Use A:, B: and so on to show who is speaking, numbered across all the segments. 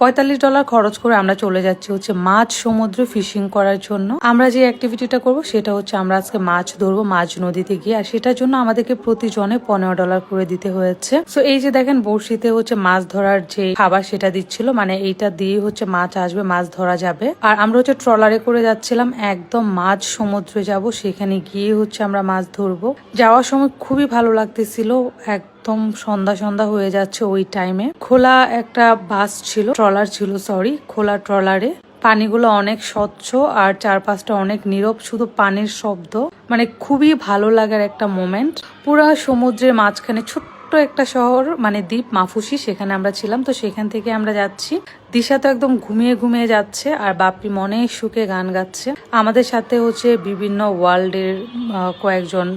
A: পঁয়তাল্লিশ ডলার খরচ করে আমরা চলে যাচ্ছি হচ্ছে মাছ সমুদ্রে ফিশিং করার জন্য। আমরা যে অ্যাক্টিভিটিটা করব সেটা হচ্ছে আমরা আজকে মাছ ধরবো মাছ নদীতে গিয়ে। আর সেটার জন্য আমাদেরকে প্রতিজনে পনেরো ডলার করে দিতে হয়েছে। তো এই যে দেখেন বড়শিতে হচ্ছে মাছ ধরার যে খাবার সেটা দিচ্ছিল মানে এইটা দিয়ে হচ্ছে মাছ আসবে, মাছ ধরা যাবে। আর আমরা হচ্ছে ট্রলারে করে যাচ্ছিলাম, একদম মাঝ সমুদ্রে যাব, সেখানে গিয়ে হচ্ছে আমরা মাছ ধরবো। যাওয়ার সময় খুবই ভালো লাগতেছিল একদম সন্ধ্যা সন্ধ্যা হয়ে যাচ্ছে ওই টাইমে খোলা একটা বাস ছিল ট্রলার ছিল সরি খোলা ট্রলারে পানিগুলো অনেক স্বচ্ছ আর চারপাশটা অনেক নীরব, শুধু পানির শব্দ। মানে খুবই ভালো লাগার একটা মোমেন্ট পুরা সমুদ্রের মাঝখানে ছোট্ট একটা শহর মানে দ্বীপ মাফুসি, সেখানে আমরা ছিলাম। তো সেখান থেকে আমরা যাচ্ছি। দিশা তো একদম ঘুমিয়ে ঘুমিয়ে যাচ্ছে আর বাপি মনে সুখে গান গাচ্ছে। আমাদের সাথে হচ্ছে বিভিন্ন ওয়ার্ল্ডের কয়েকজন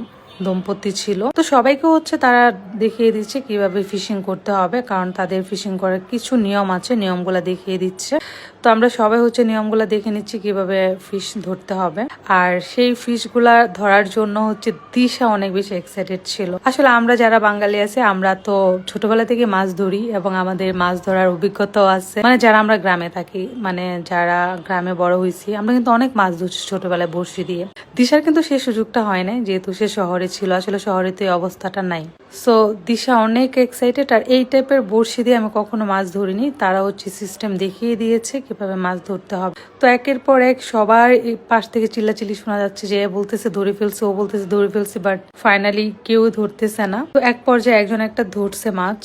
A: দম্পতি ছিল। তো সবাইকে হচ্ছে তারা দেখিয়ে দিচ্ছে কীভাবে ফিশিং করতে হবে, কারণ তাদের ফিশিং করার কিছু নিয়ম আছে, নিয়মগুলো দেখিয়ে দিচ্ছে। তো আমরা সবাই হচ্ছে নিয়মগুলো দেখে নিচ্ছি কীভাবে ফিশ ধরতে হবে। আর সেই ফিশগুলা ধরার জন্য হচ্ছে দিশা অনেক বেশি এক্সাইটেড ছিল। আসলে আমরা যারা বাঙালি আছে, আমরা তো ছোটবেলা থেকে মাছ ধরি এবং আমাদের মাছ ধরার অভিজ্ঞতাও আছে। মানে যারা আমরা গ্রামে থাকি মানে যারা গ্রামে বড় হয়েছি, আমরা কিন্তু অনেক মাছ ধরছি ছোটবেলায় বড়শি দিয়ে। দিশার কিন্তু সেই সুযোগটা হয় নাই, যেহেতু সে শহরে ছিল, আসলে শহরে তো এই অবস্থাটা নাই। সো দিশা অনেক এক্সাইটেড আর এই টাইপের বড়শি দিয়ে আমি কখনো মাছ ধরিনি। তারা হচ্ছে সিস্টেম দেখিয়ে দিয়েছে কীভাবে মাছ ধরতে হবে। তো একের পর এক সবার পাশ থেকে চিল্লাচিল্লি শোনা যাচ্ছে যে বলতেছে ধরে ফেলছে, ও বলতেছে ধরে ফেলছে বাট ফাইনালি কেউ ধরতেছে না। তো এক পর্যায়ে একজন একটা ধরছে মাছ,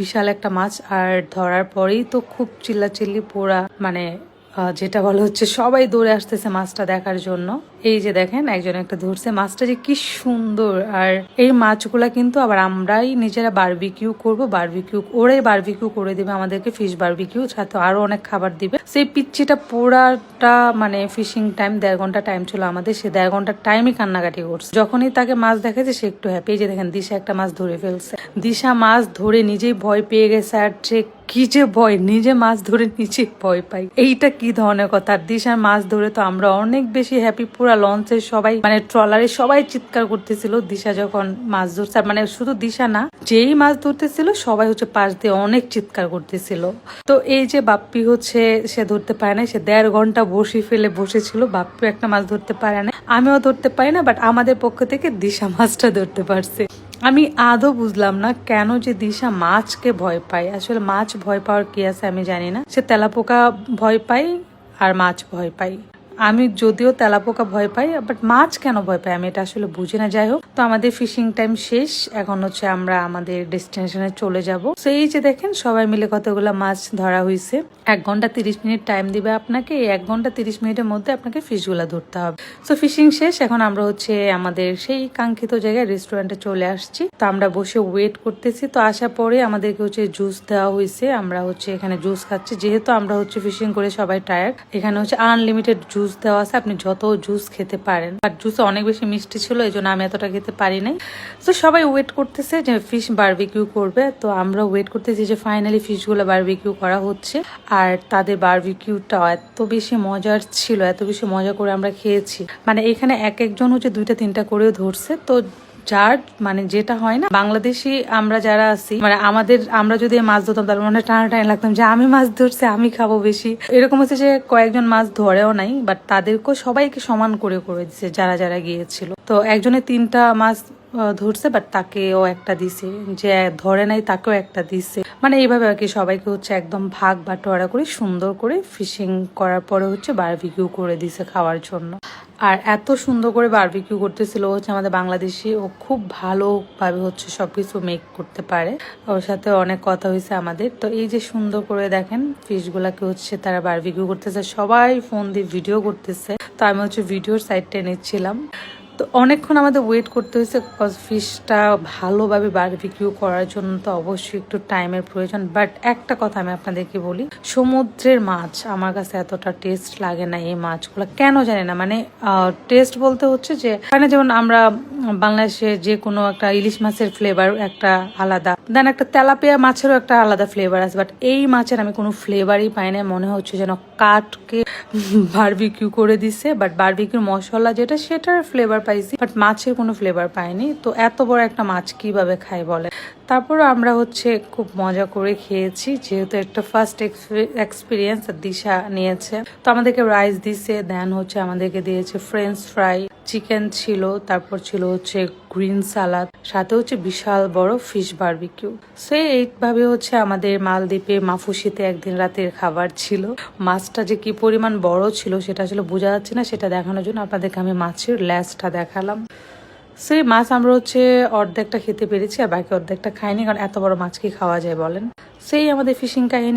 A: বিশাল একটা মাছ, আর ধরার পরেই তো খুব চিল্লাচিল্লি পোড়া মানে যেটা বলা হচ্ছে সবাই দৌড়ে আসতেছে মাছটা দেখার জন্য। এই যে দেখেন, একজন একটা ধরছে মাছটা যে কি সুন্দর। আর এই মাছগুলা কিন্তু আবার আমরাই নিজেরা বারবিকিউ করব বারবিকিউ ওরাই বারবিকিউ করে দিবে আমাদেরকে ফিশ বারবিকিউ সাথে আরও অনেক খাবার দিবে। সেই পিচ্ছিটা পুরাটা মানে ফিশিং টাইম দেড় ঘণ্টা টাইম ছিল আমাদের, সে দেড় ঘণ্টা টাইমই কান্নাকাটি করছে। যখনই তাকে মাছ দেখেছে সে একটু হ্যাপি যে দেখেন, দিশা একটা মাছ ধরে ফেলছে। দিশা মাছ ধরে নিজেই ভয় পেয়ে গেছে, আর সে কি যে ভয়, নিজে মাছ ধরে নিচে ভয় পাই। এইটা কি ধরনের কথা? দিশার মাছ ধরে তো আমরা অনেক বেশি হ্যাপি পুরা লঞ্চের সবাই মানে ট্রলারে সবাই চিৎকার করতেছিল দিশা যখন মাছ ধরছে। মানে শুধু দিশা না, যেই মাছ ধরতেছিল সবাই হচ্ছে পাশ দিয়ে অনেক চিৎকার করতেছিল। তো এই যে বাপ্পি হচ্ছে, সে ধরতে পারে না সে দেড় ঘণ্টা বসে ফেলে বসেছিল। বাপ্পি একটা মাছ ধরতে পারে না আমিও ধরতে পারি না বাট আমাদের পক্ষ থেকে দিশা মাছটা ধরতে পারছে। আমি আদৌ বুঝলাম না কেন যে দিশা মাছকে ভয় পায়। আসলে মাছ ভয় পাওয়ার কি আছে আমি জানি না। সে তেলাপোকা ভয় পাই আর মাছ ভয় পাই আমি যদিও তেলাপোকা ভয় পাই বাট মাছ কেন ভয় পাই আমি এটা আসলে বুঝি না। যাই হোক, তো আমাদের ফিশিং টাইম শেষ। এখন হচ্ছে আমরা আমাদের ডেস্টিনেশনে চলে যাব। তো এই যে দেখেন, সবাই মিলে কতগুলো মাছ ধরা হয়েছে এক ঘণ্টা তিরিশ মিনিট টাইম দিবে আপনাকে, এই এক ঘণ্টা তিরিশ মিনিটের মধ্যে আপনাকে ফিশগুলা ধরতে হবে। তো ফিশিং শেষ, এখন আমরা হচ্ছে আমাদের সেই কাঙ্ক্ষিত জায়গায় রেস্টুরেন্টে চলে আসছি। তো আমরা বসে ওয়েট করতেছি। তো আসার পরে আমাদেরকে হচ্ছে জুস দেওয়া হয়েছে আমরা হচ্ছে এখানে জুস খাচ্ছি। যেহেতু আমরা হচ্ছে ফিশিং করে সবাই টায়ার্ড এখানে হচ্ছে আনলিমিটেড জুস দেওয়া আছে, আপনি যত জুস খেতে পারেন। আর জুস অনেক বেশি মিষ্টি ছিল, এই জন্য আমি এতটা খেতে পারি নাই। তো সবাই ওয়েট করতেছে যে ফিশ বার্বিকিউ করবে। তো আমরা ওয়েট করতেছি যে ফাইনালি ফিশগুলো বার্বিকিউ করা হচ্ছে। আর তাদের বার্বিকিউটা এত বেশি মজার ছিল, এত বেশি মজা করে আমরা খেয়েছি। মানে এখানে এক একজন হচ্ছে দুইটা, তিনটা করেও ধরছে। তো যার মানে যেটা হয় না, বাংলাদেশি আমরা যারা আছি মানে আমাদের, আমরা যদি মাছ ধরতাম, তাহলে মনে টানা টানা লাগতাম যে আমি মাছ ধরছি, আমি খাব বেশি। এরকম হচ্ছে যে কয়েকজন মাছ ধরেও নাই বাট তাদেরকেও সবাইকে সমান করে করে দিচ্ছে যারা যারা গিয়েছিল। তো একজনের তিনটা মাছ ধরছে বাট তাকেও একটা দিছে। যে ধরে নাই, তাকেও একটা দিছে। মানে এইভাবে আর কি সবাইকে হচ্ছে একদম ভাগ বাটোয়ারা করে, সুন্দর করে ফিশিং করার পরে হচ্ছে বারবিকিউ করে দিছে খাওয়ার জন্য। আর এত সুন্দর করে বারবিকিউ করতেছিল হচ্ছে আমাদের বাংলাদেশি, ও খুব ভালোভাবে হচ্ছে সবকিছু মেক করতে পারে। ওর সাথে অনেক কথা হয়েছে আমাদের। তো এই যে সুন্দর করে দেখেন, ফিশগুলাকে হচ্ছে তারা বারবিকিউ করতেছে। সবাই ফোন দিয়ে ভিডিও করতেছে। তো আমি হচ্ছে ভিডিওর সাইডটা নিচ্ছিলাম তো অনেকক্ষণ আমাদের ওয়েট করতে হয়েছে বিকজ ফিশটা ভালোভাবে বারবিকিউ করার জন্য তো অবশ্যই একটু টাইমের প্রয়োজন। বাট একটা কথা আমি আপনাদেরকে বলি, সমুদ্রের মাছ আমার কাছে এতটা টেস্ট লাগে না এই মাছগুলো। কেন জানি না মানে টেস্ট বলতে হচ্ছে যে এখানে যেমন আমরা বাংলাদেশে যে কোনো একটা ইলিশ মাছের ফ্লেভার একটা আলাদা। দেন একটা তেলাপিয়া মাছেরও একটা আলাদা ফ্লেভার আছে বাট এই মাছের আমি কোনো ফ্লেভারই পাই না মনে হচ্ছে যেন কাঠকে বারবিকিউ করে দিছে বাট বারবিকিউর মশলা যেটা, সেটার ফ্লেভার পাইছি বাট মাছের কোনো ফ্লেভার পাইনি। তো এত বড় একটা মাছ কীভাবে খাই বলে তারপর আমরা হচ্ছে খুব মজা করে খেয়েছি, যেহেতু একটা ফার্স্ট এক্সপিরিয়েন্স দিশা নিয়েছে। তো আমাদেরকে রাইস দিছে দেন হচ্ছে আমাদেরকে দিয়েছে ফ্রেঞ্চ ফ্রাই চিকেন ছিল, তারপর ছিল হচ্ছে গ্রিন সালাদ, সাথে হচ্ছে বিশাল বড় ফিশ বার্বিকিউ। সে এইভাবে হচ্ছে আমাদের মালদ্বীপে মাফুসিতে একদিন রাতের খাবার ছিল। মাছটা যে কি পরিমাণ বড় ছিল সেটা আসলে বোঝা যাচ্ছে না, সেটা দেখানোর জন্য আপনাদেরকে আমি মাছের ল্যাসটা দেখালাম। সেই মাছ আমরা হচ্ছে অর্ধেকটা খেতে পেরেছি আর বাকি অর্ধেকটা খাইনি, কারণ এত বড় মাছ কি খাওয়া যায় বলেন? সেই আমাদের ফিশিং কাহিনী